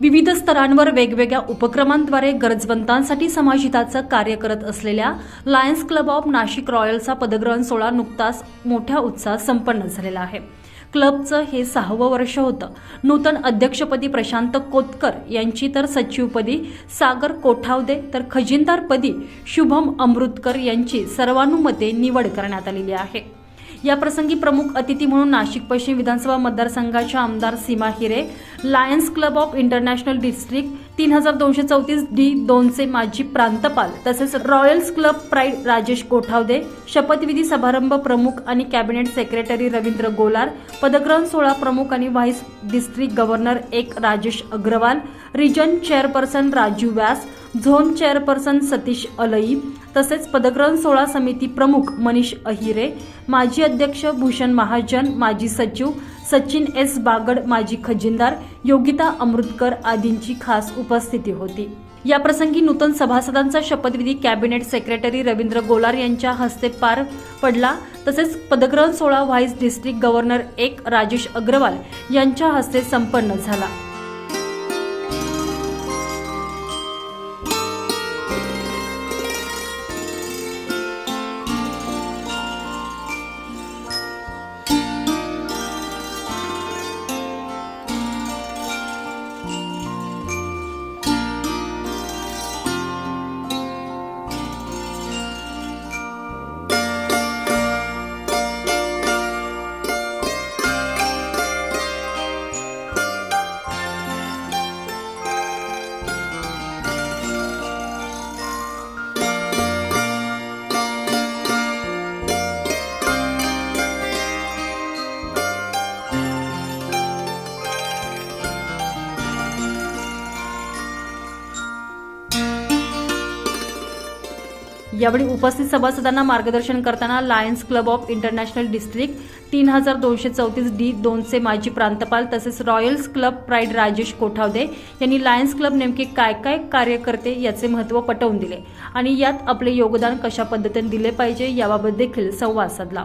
विविध स्तरांवर वेगवेगळ्या उपक्रमांद्वारे गरजवंतांसाठी समाजहिताचं कार्य करत असलेल्या लायन्स क्लब ऑफ नाशिक रॉयल्सचा पदग्रहण सोहळा नुकताच मोठ्या उत्साहात संपन्न झालेला आहे. क्लबचं हे सहावं वर्ष होतं. नूतन अध्यक्षपदी प्रशांत कोतकर यांची तर सचिवपदी सागर कोठावदे तर खजिनदारपदी शुभम अमृतकर यांची सर्वानुमते निवड करण्यात आलेली आहे. याप्रसंगी प्रमुख अतिथी म्हणून नाशिक पश्चिम विधानसभा मतदारसंघाच्या आमदार Seema Hire Lions Club of International District तीन हजार दोनशे चौतीस डी दोनचे माजी प्रांतपाल तसेच Royals Club Pride Rajesh Kothawade शपथविधी समारंभ प्रमुख आणि कॅबिनेट सेक्रेटरी रवींद्र गोलार पदग्रहण सोहळा प्रमुख आणि व्हाईस डिस्ट्रिक्ट गव्हर्नर एक Rajesh Agarwal region chairperson Raju Vyas zone chairperson Satish Alai तसेच पदग्रहण सोहळा समिती प्रमुख मनीष अहिरे माजी अध्यक्ष भूषण महाजन माजी सचिव सचिन एस बागड माजी खजिनदार योगिता अमृतकर आदींची खास उपस्थिती होती. या प्रसंगी नूतन सभासदांचा शपथविधी कॅबिनेट सेक्रेटरी रवींद्र गोलार यांच्या हस्ते पार पडला. तसेच पदग्रहण सोहळा व्हाईस डिस्ट्रिक्ट गव्हर्नर एक राजेश अग्रवाल यांच्या हस्ते संपन्न झाला. यावेळी उपस्थित सभासदांना मार्गदर्शन करताना Lions Club of International District तीन हजार दोनशे चौतीस डी दोनचे माजी प्रांतपाल तसेच Royals Club Pride Rajesh Kothawade यांनी लायन्स क्लब नेमके काय काय कार्य करते याचे महत्त्व पटवून दिले आणि यात आपले योगदान कशा पद्धतीने दिले पाहिजे याबाबत देखील संवाद साधला.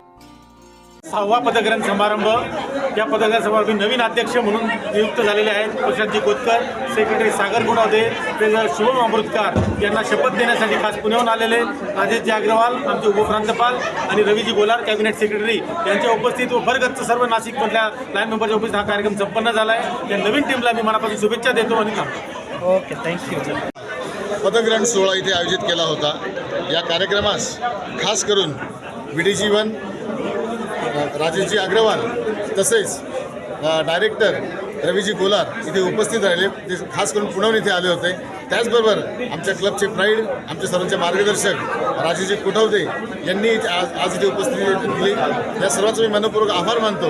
सहावा पदग्रहण समारंभ. या पदग्रहण समारंभी नवीन अध्यक्ष म्हणून नियुक्त झालेले आहेत. प्रशांतजी कोतकर सेक्रेटरी सागर गुणावदे ट्रेझर शुभम अमृतकर यांना शपथ देण्यासाठी खास पुण्याहून आलेले राजेशजी अग्रवाल आमचे उपप्रांतपाल आणि रवीजी गोलार कॅबिनेट सेक्रेटरी यांच्या उपस्थित व भरगच्च सर्व नाशिकमधल्या लाईन मेंबरच्या उपस्थित हा कार्यक्रम संपन्न झाला आहे या नवीन टीमला मी मनापासून शुभेच्छा देतो आणि थांबतो. ओके थँक्यू पदग्रहण सोहळा इथे आयोजित केला होता. या कार्यक्रमास खास करून D G one Rajeshji Agarwal तसेच डायरेक्टर रवीजी गोलार इथे उपस्थित राहिले. ते खास करून पुण्याहून इथे आले होते. त्याचबरोबर आमच्या क्लबचे प्राईड आमचे सर्वांचे मार्गदर्शक राजेजी कुठवते यांनी आज आज इथे उपस्थिती दिली. या सर्वांचा मी मनपूर्वक आभार मानतो.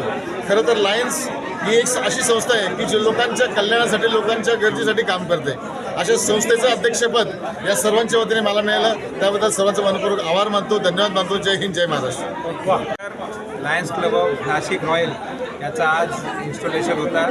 खरं तर लायन्स ही एक अशी संस्था आहे की जी लोकांच्या कल्याणासाठी लोकांच्या गरजेसाठी काम करते. अशा संस्थेचं अध्यक्षपद या सर्वांच्या वतीने मला मिळालं. त्याबद्दल सर्वांचा मनपूर्वक आभार मानतो. धन्यवाद मानतो. जय हिंद जय Maharashtra. Lions Club of Nashik Royal याचा आज इन्स्टॉलेशन होता.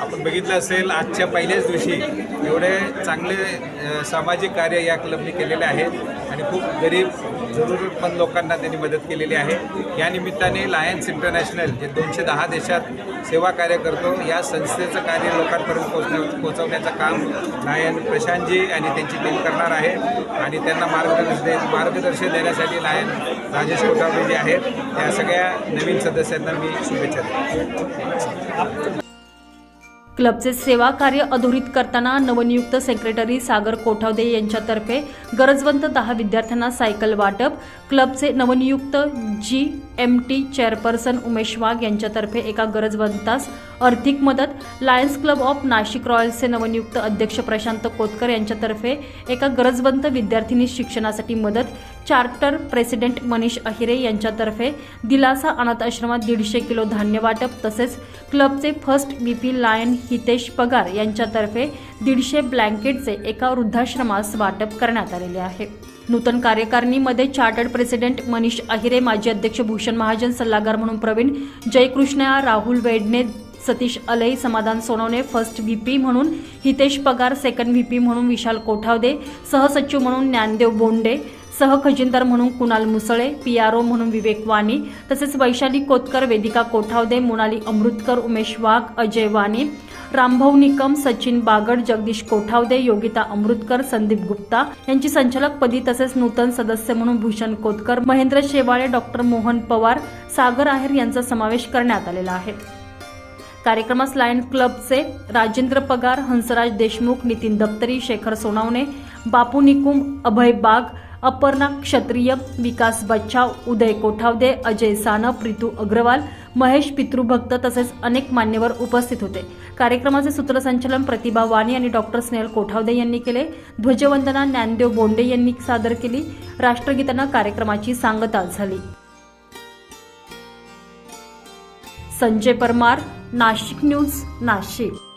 आपण बघितलं असेल आजच्या पहिल्याच दिवशी एवढे चांगले सामाजिक कार्य या क्लबने केलेले आहे आणि खूप गरीब जरूरतमंद लोकांना त्यांनी मदत केलेली आहे. या निमित्ताने लायन्स इंटरनॅशनल जे दोनशे दहा देशात सेवा कार्य करतो या संस्थेचं कार्य लोकांपर्यंत पोचण्या पोचवण्याचं काम लायन प्रशांतजी आणि त्यांची टीम करणार आहे. आणि त्यांना मार्गदर्शन दे मार्गदर्शन देण्यासाठी लायन राजेश कोठावडे जे आहेत. त्या सगळ्या नवीन सदस्यांना मी शुभेच्छा देतो. क्लबचे सेवा कार्य अधोरित करताना नवनियुक्त सेक्रेटरी सागर कोठावदे यांच्यातर्फे गरजवंत दहा विद्यार्थ्यांना सायकल वाटप. क्लबचे नवनियुक्त G M T chairperson Umesh Wagh यांच्यातर्फे एका गरजवंतास आर्थिक मदत. लायन्स क्लब ऑफ नाशिक रॉयल्सचे नवनियुक्त अध्यक्ष प्रशांत कोतकर यांच्यातर्फे एका गरजवंत विद्यार्थिनी शिक्षणासाठी मदत. चार्टर प्रेसिडेंट मनीष अहिरे यांच्यातर्फे दिलासा अनाथ आश्रमात दीडशे किलो धान्य वाटप तसेच क्लबचे first B P Lion Hitesh Pagar यांच्यातर्फे दीडशे ब्लँकेटचे एका वृद्धाश्रमास वाटप करण्यात आलेले आहे. नूतन कार्यकारिणीमध्ये चार्टर्ड प्रेसिडेंट मनीष अहिरे माजी अध्यक्ष भूषण महाजन सल्लागार म्हणून प्रवीण जयकृष्णया राहुल वेडणे सतीश अलई समाधान सोनवणे फर्स्ट व्हीपी म्हणून हितेश पगार सेकंड व्हीपी म्हणून विशाल कोठावदे सहसचिव म्हणून ज्ञानदेव बोंडे सहखजिनदार म्हणून Kunal Musale P R O म्हणून विवेक वाणी तसेच वैशाली कोतकर वेदिका कोठावदे मोनाली अमृतकर उमेश वाघ अजय वाणी रामभाऊ निकम सचिन बागड जगदीश कोठावदे योगिता अमृतकर संदीप गुप्ता यांची संचालकपदी तसेच नूतन सदस्य म्हणून भूषण कोतकर महेंद्र शेवाळे डॉक्टर मोहन पवार सागर आहेर यांचा समावेश करण्यात आलेला आहे. कार्यक्रमास लायन क्लबचे राजेंद्र पगार हंसराज देशमुख नितीन दप्तरी शेखर सोनावणे बापू निकुम अभय बाग अपर्णा क्षत्रिय विकास बच्चाव उदय कोठावदे अजय सानप रितू अग्रवाल महेश पितृभक्त तसेच अनेक मान्यवर उपस्थित होते. कार्यक्रमाचे सूत्रसंचालन प्रतिभा वाणी आणि डॉक्टर स्नेहल कोठावदे यांनी केले. ध्वजवंदना ज्ञानदेव बोंडे यांनी सादर केली. राष्ट्रगीतानं कार्यक्रमाची सांगता झाली. संजय परमार नाशिक न्यूज नाशिक.